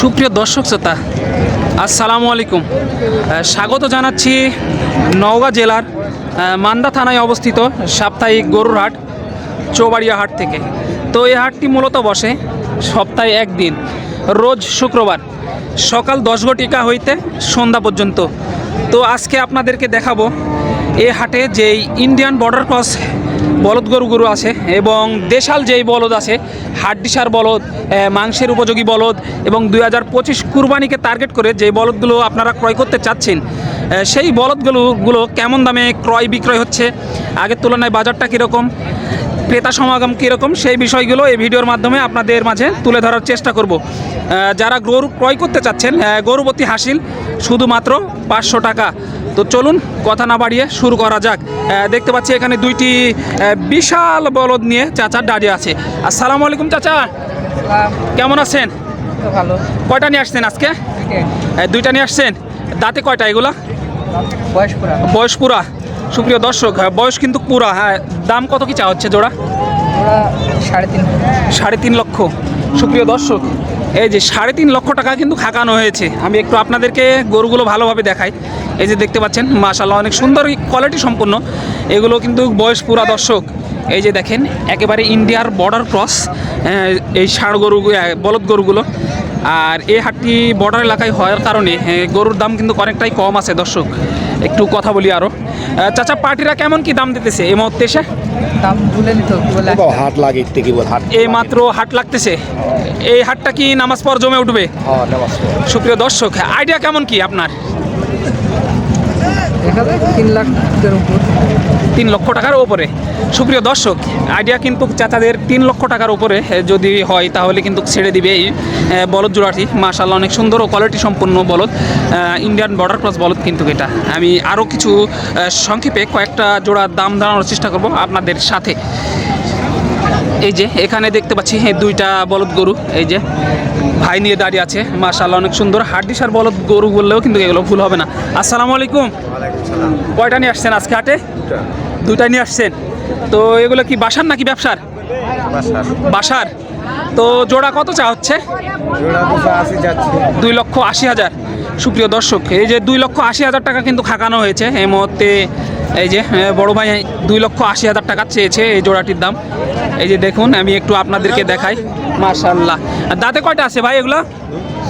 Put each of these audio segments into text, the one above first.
সুপ্রিয় দর্শক শ্রোতা, আসসালামু আলাইকুম। স্বাগত জানাচ্ছি নওগাঁ জেলার মান্দা থানায় অবস্থিত সাপ্তাহিক গরুর হাট, চৌবাড়িয়া হাট থেকে। তো এই হাটটি মূলত বসে সপ্তাহে একদিন, রোজ শুক্রবার, সকাল দশ ঘটিকা হইতে সন্ধ্যা পর্যন্ত। তো আজকে আপনাদেরকে দেখাবো এ হাটে যেই ইন্ডিয়ান বর্ডার ক্রস বলদ গরু গরু আছে এবং দেশাল যেই বলদ আছে হাড্ডিসার বলদ মাংসের উপযোগী বলদ এবং দুই হাজার পঁচিশ কুরবানিকে টার্গেট করে যে বলদগুলো আপনারা ক্রয় করতে চাচ্ছেন সেই বলদগুলো গুলো কেমন দামে ক্রয় বিক্রয় হচ্ছে আগের তুলনায় বাজারটা কীরকম ক্রেতা সমাগম কীরকম সেই বিষয়গুলো এই ভিডিওর মাধ্যমে আপনাদের মাঝে তুলে ধরার চেষ্টা করব। যারা গরু ক্রয় করতে চাচ্ছেন আহ, গরুপতি হাসিল শুধুমাত্র পাঁচশো টাকা। তো চলুন কথা না বাড়িয়ে শুরু করা যাক। দেখতে পাচ্ছি এখানে দুইটি বিশাল বলদ নিয়ে চাচা দাঁড়িয়ে আছে। আসসালামু আলাইকুম চাচা। কেমন আছেন? ভালো। কয়টা নিয়ে আসছেন আজকে? দুইটা নিয়ে আসছেন? দাঁতে কয়টা এগুলা? বয়স পুরা। সুপ্রিয় দর্শক হ্যাঁ, বয়স কিন্তু পুরা। হ্যাঁ দাম কত কি চা হচ্ছে জোড়া? সাড়ে তিন সাড়ে তিন লক্ষ। সুপ্রিয় দর্শক এই যে সাড়ে তিন লক্ষ টাকা কিন্তু খাকানো হয়েছে। আমি একটু আপনাদেরকে গরুগুলো ভালোভাবে দেখাই। এই যে দেখতে পাচ্ছেন মাশাল্লাহ অনেক সুন্দর কোয়ালিটি সম্পূর্ণ। এগুলো কিন্তু বয়স পুরা দর্শক। এই যে দেখেন, একেবারে ইন্ডিয়ার বর্ডার ক্রস এই ষাঁড় গরু বলদ গরুগুলো। আর এই হাটটি বর্ডার এলাকায় হওয়ার কারণে গরুর দাম কিন্তু অনেকটাই কম আছে দর্শক। একটু কথা বলি আরও চাচা পার্টিরা কেমন কি দাম দিতেছে এই মুহূর্তে এসে? দাম তুলে নিত কি বলে বাবা হাট লাগে কি বল হাট এই মাত্র হাট লাগতেছে। এই হাটটা কি নামাজ পর জমে উঠবে? হ্যাঁ সুপ্রিয় দর্শক আইডিয়া কেমন কি আপনার? তিন লাখ তিন লক্ষ টাকার উপরে। সুপ্রিয় দর্শক আইডিয়া কিন্তু চাচাদের তিন লক্ষ টাকার উপরে যদি হয় তাহলে কিন্তু ছেড়ে দিবে এই বলদ জোড়াটি। মাশাল্লাহ অনেক সুন্দর ও কোয়ালিটি সম্পন্ন বলদ। ইন্ডিয়ান বর্ডার ক্রস বলদ কিন্তু এটা। আমি আরও কিছু সংক্ষেপে কয়েকটা জোড়ার দাম দাঁড়ানোর চেষ্টা করব আপনাদের সাথে। এই যে এখানে দেখতে পাচ্ছি এই দুইটা বলদ গরু। এই যে ভাই নিয়ে দাঁড়িয়ে আছে। মাশাল্লাহ অনেক সুন্দর। হাড্ডিসার বলদ গরু বললেও কিন্তু এগুলো ভুল হবে না। আসসালামু আলাইকুম। কয়টা নিয়ে আসছেন আজকে হাটে? দুইটা নিয়ে আসছেন? তো এগুলো কি বাসার নাকি ব্যবসার? বাসার। তো জোড়া কত চা হচ্ছে? দুই লক্ষ আশি হাজার। সুপ্রিয় দর্শক এই যে দুই লক্ষ আশি হাজার টাকা কিন্তু খাকানো হয়েছে। এই মুহূর্তে এই যে বড় ভাই দুই লক্ষ আশি হাজার টাকা চেয়েছে এই জোড়াটির দাম। এই যে দেখুন আমি একটু আপনাদেরকে দেখাই। মার্শাল্লাহ দাঁতে কয়টা আছে ভাই এগুলো?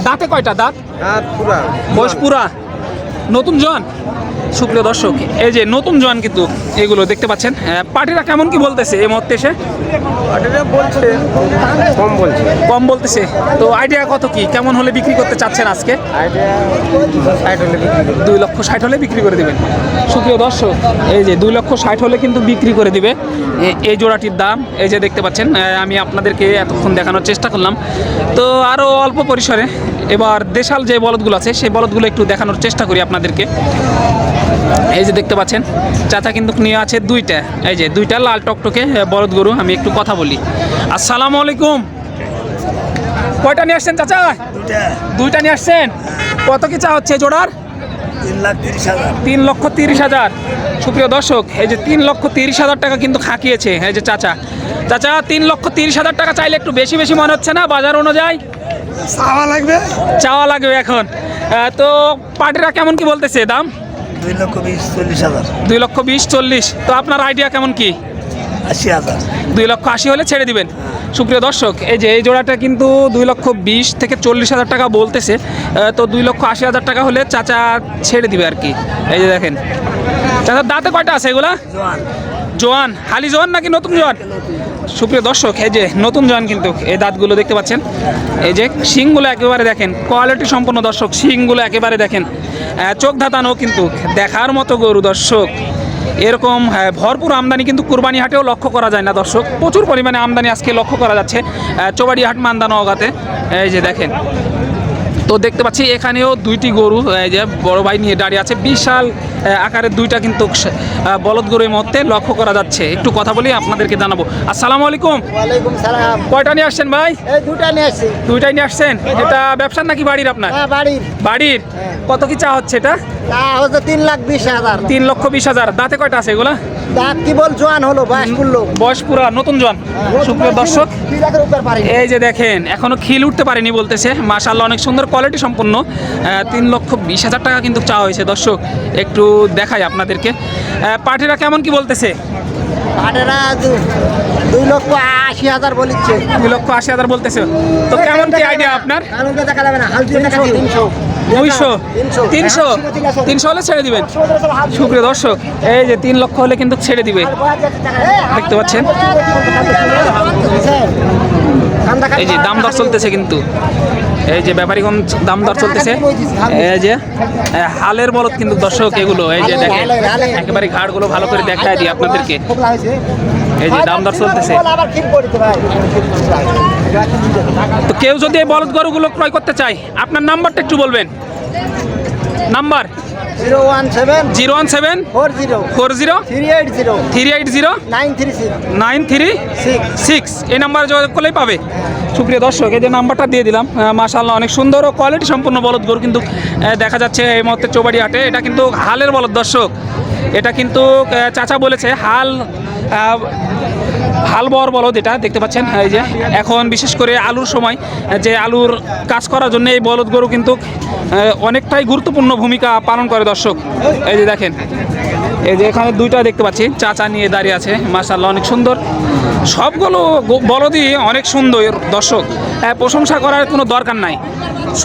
দাঁতে কয়টা দাঁত? হাট পুরা। বয়স পুরা। নতুন জন সুপ্রিয় দর্শক এই যে নতুন জন কিন্তু এগুলো দেখতে পাচ্ছেন। পার্টিরা কেমন কি বলতেছে এই মুহূর্তে এসে? বলছে কম বলছে। কম বলতেছে। তো আইডিয়া কত কি? কেমন হলে বিক্রি করতে চাচ্ছেন আজকে? দুই লক্ষ ষাট হলে বিক্রি করে দিবেন। সুপ্রিয় দর্শক এই যে দুই লক্ষ ষাট হলে কিন্তু বিক্রি করে দিবে। এই জোড়াটির দাম এই যে দেখতে পাচ্ছেন আমি আপনাদেরকে এতক্ষণ দেখানোর চেষ্টা করলাম। তো আরও অল্প পরিসরে এবার দেশাল যে বলদগুলো আছে সেই বলদগুলো একটু দেখানোর চেষ্টা করি আপনাদেরকে। এই যে দেখতে পাচ্ছেন চাচা কিন্তু নিয়ে আছে দুইটা। এই যে দুইটা লাল টকটকে বলদ গরু আমি একটু কথা বলি। আসসালামু আলাইকুম। কয়টা নিয়ে আসছেন চাচা? দুইটা। নিয়ে আসছেন? কত কি চা হচ্ছে জোড়ার? তিন লক্ষ তিরিশ হাজার। সুপ্রিয় দর্শক এই যে তিন লক্ষ তিরিশ হাজার টাকা কিন্তু খাঁকিয়েছে এই যে চাচা। চাচা তিন লক্ষ তিরিশ হাজার টাকা চাইলে একটু বেশি বেশি মনে হচ্ছে না বাজার অনুযায়ী? চাওয়া লাগবে? চাওয়া লাগবে এখন। তো পার্টিরা কেমন কি বলতেছে? দাম? দুই লক্ষ বিশ চল্লিশ হাজার। দুই লক্ষ বিশ চল্লিশ। তো আপনার আইডিয়া কেমন কি? আশি হাজার। দুই লক্ষ আশি হলে ছেড়ে দিবেন। সুপ্রিয় দর্শক এই যে এই জোড়াটা কিন্তু দুই লক্ষ বিশ থেকে চল্লিশ হাজার টাকা বলতেছে। তো দুই লক্ষ আশি হাজার টাকা হলে চাচা ছেড়ে দিবে আর কি। এই যে দেখেন। চাচার দাঁতে কয়টা আছে এগুলা? জোয়ান। হালি জোয়ান নাকি নতুন জোয়ান? সুপ্রিয় দর্শক, এই যে নতুন জয়েন কিন্তু এই দাঁতগুলো দেখতে পাচ্ছেন। এই যে শিংগুলো একেবারে দেখেন কোয়ালিটি সম্পন্ন দর্শক, শিংগুলো একেবারে দেখেন। চোখ ধাতানো কিন্তু দেখার মতো গরু দর্শক। এরকম ভরপুর আমদানি কিন্তু কুরবানি হাটেও লক্ষ্য করা যায় না দর্শক। প্রচুর পরিমাণে আমদানি আজকে লক্ষ্য করা যাচ্ছে চোবাড়ি হাট মান্দা অগাতে। এই যে দেখেন তো দেখতে পাচ্ছি এখানেও দুইটি গরু এই যে বড় ভাই নিয়ে দাঁড়িয়ে আছে। বিশাল আকারের দুইটা কিন্তু বলদ গরু এই মুহূর্তে লক্ষ্য করা যাচ্ছে। একটু কথা বলি আপনাদেরকে জানাব। আসসালামু আলাইকুম। ওয়ালাইকুম সালাম। কয়টা নিয়ে আসছেন ভাই? এই দুটা নিয়ে আসছি। দুইটাই নিয়ে আসছেন? এটা ব্যবসার নাকি বাড়ির আপনার? হ্যাঁ বাড়ির। বাড়ির? কত কি চা হচ্ছে এটা? হচ্ছে লাখ বিশ হাজার। তিন লক্ষ বিশ হাজার। দাঁতে কয়টা আছে এগুলা? ডাক কি বল জোয়ান হলো বয়স পুরা নতুন জন সুপ্রিয় দর্শক এই যে দেখেন এখনও খিল উঠতে পারেনি বলতেছে। মাশাল্লাহ অনেক সুন্দর কোয়ালিটি সম্পন্ন তিন লক্ষ বিশ হাজার টাকা কিন্তু চাওয়া হয়েছে। দর্শক একটু দেখাই আপনাদেরকে। পার্টিরা কেমন কি বলতেছে? দুই লক্ষ আশি হাজার দুই লক্ষ আশি হাজার বলতেছে। তো কেমন কি আইডিয়া আপনার? দেখা যাবে না। তিনশো। দুইশো। তিনশো। তিনশো। তিনশো হলে ছেড়ে দিবেন। সুপ্রিয় দর্শক এই যে তিন লক্ষ হলে কিন্তু ছেড়ে দিবে। দেখতে পাচ্ছেন? এই যে দাম দর চলতেছে কিন্তু। এই যে ব্যাপারীগঞ্জ দাম দর চলতেছে। এই যে হালের বলদ কিন্তু দর্শক এগুলো, এই যে দেখেন, একেবারে ঘাড়গুলো ভালো করে দেখায় দিই আপনাদেরকে। এই যে দাম দর চলতেছে। তো কেউ যদি এই বলদ গরুগুলো ক্রয় করতে চায়, আপনার নাম্বারটা একটু বলবেন। Number? Zero one seven zero one seven four zero four zero three eight zero three eight zero nine three six nine three six এই নাম্বারে যোগাযোগ করলেই পাবে। সুপ্রিয় দর্শক এই যে নাম্বারটা দিয়ে দিলাম মাশাল্লাহ অনেক সুন্দর ও কোয়ালিটি সম্পন্ন বলদ গরু কিন্তু দেখা যাচ্ছে এই মুহূর্তে চৌবাড়ি হাটে। এটা কিন্তু হালের বলদ দর্শক। এটা কিন্তু চাচা বলেছে হাল হাল বর বলদ এটা দেখতে পাচ্ছেন এই যে। এখন বিশেষ করে আলুর সময় যে আলুর কাজ করার জন্য এই বলদ গরু কিন্তু অনেকটাই গুরুত্বপূর্ণ ভূমিকা পালন করে দর্শক। এই যে দেখেন এই যে এখানে দুইটা দেখতে পাচ্ছি চাচা নিয়ে দাঁড়িয়ে আছে মাশাল্লাহ অনেক সুন্দর। সবগুলো বলদই অনেক সুন্দর দর্শক। হ্যাঁ, প্রশংসা করার কোনো দরকার নাই।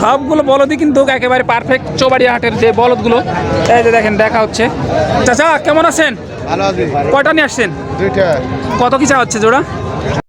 সবগুলো বলদই কিন্তু একেবারে পারফেক্ট চৌবাড়িয়া হাটের যে বলদগুলো এই যে দেখেন দেখা হচ্ছে। চাচা কেমন আছেন? ভালো আছি। কয়টা নিয়ে আসছেন? দুইটা। কত কি চা হচ্ছে জোড়া?